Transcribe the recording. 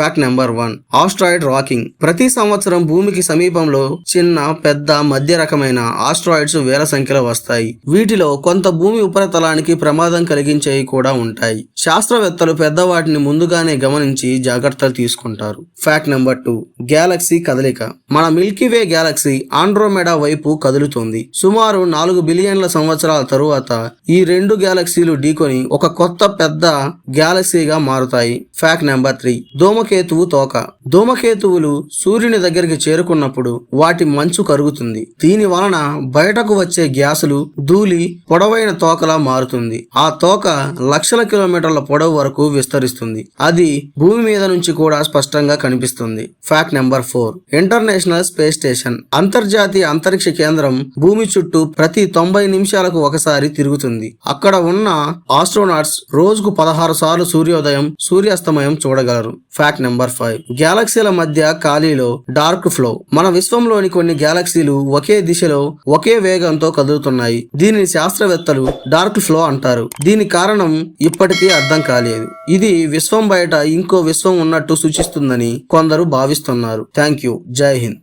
Fact number one. Asteroid rocking. ప్రతి సంవత్సరం భూమికి సమీపంలో చిన్న పెద్ద మధ్య రకమైన ఆస్ట్రాయిడ్స్ వేల సంఖ్యలో వస్తాయి. వీటిలో కొంత భూమి ఉపరితలానికి ప్రమాదం కలిగించేవి కూడా ఉంటాయి. శాస్త్రవేత్తలు పెద్ద వాటిని ముందుగానే గమనించి జాగ్రత్తలు తీసుకుంటారు. Fact number two. గ్యాలక్సీ కదలిక. మన మిల్కీవే గ్యాలక్సీ ఆండ్రోమెడా వైపు కదులుతుంది. సుమారు నాలుగు బిలియన్ల సంవత్సరాల తరువాత ఈ రెండు గ్యాలక్సీలు ఢీకొని ఒక కొత్త పెద్ద గ్యాలక్సీగా మారుతాయి. Fact number three. ధూమకేతువు తోక. ధూమకేతువులు సూర్యుని దగ్గరికి చేరుకున్నప్పుడు వాటి మంచు కరుగుతుంది. దీని వలన బయటకు వచ్చే గ్యాసులు ధూళి పొడవైన తోకలా మారుతుంది. ఆ తోక లక్షల కిలోమీటర్ల పొడవు వరకు విస్తరిస్తుంది. అది భూమి మీద నుంచి కూడా స్పష్టంగా కనిపిస్తుంది. Fact number four. International Space Station. అంతర్జాతీయ అంతరిక్ష కేంద్రం భూమి చుట్టూ ప్రతి తొంభై నిమిషాలకు ఒకసారి తిరుగుతుంది. అక్కడ ఉన్న ఆస్ట్రోనాట్స్ రోజుకు పదహారు సార్లు సూర్యోదయం సూర్యాస్తమయం చూడగలరు. ఫ్యాక్ట్ నెంబర్ ఫైవ్ గ్యాలక్సీల మధ్య ఖాళీలో డార్క్ ఫ్లో మన విశ్వంలోని కొన్ని గ్యాలక్సీలు ఒకే దిశలో ఒకే వేగంతో కదులుతున్నాయి. దీనిని శాస్త్రవేత్తలు డార్క్ ఫ్లో అంటారు. దీని కారణం ఇప్పటికీ అర్థం కాలేదు. ఇది విశ్వం బయట ఇంకో విశ్వం ఉన్నట్టు సూచిస్తుందని కొందరు భావిస్తున్నారు. థ్యాంక్ యూ జై హింద్.